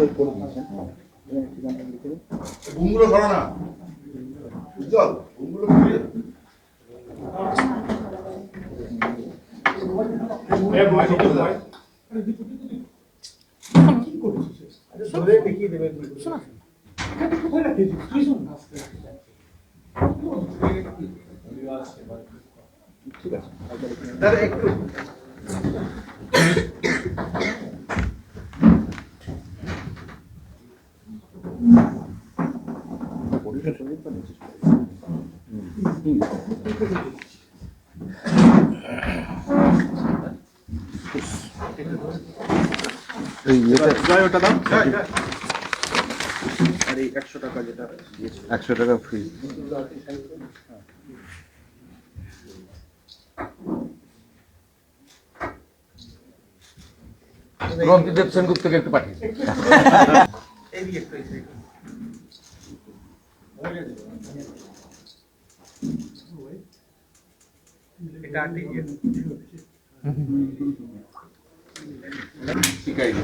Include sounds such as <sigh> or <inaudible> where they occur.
বই করে দিয়েছেন ঠিকানা লিখে ঘুমগুলো ধরো না উজ্জ্বল ঘুমগুলো ঠিক আছে একটু। একশো টাকা ফ্রি রঞ্জিত সেনগুপ্তকে একটু পাঠিয়ে <laughs> शिकायत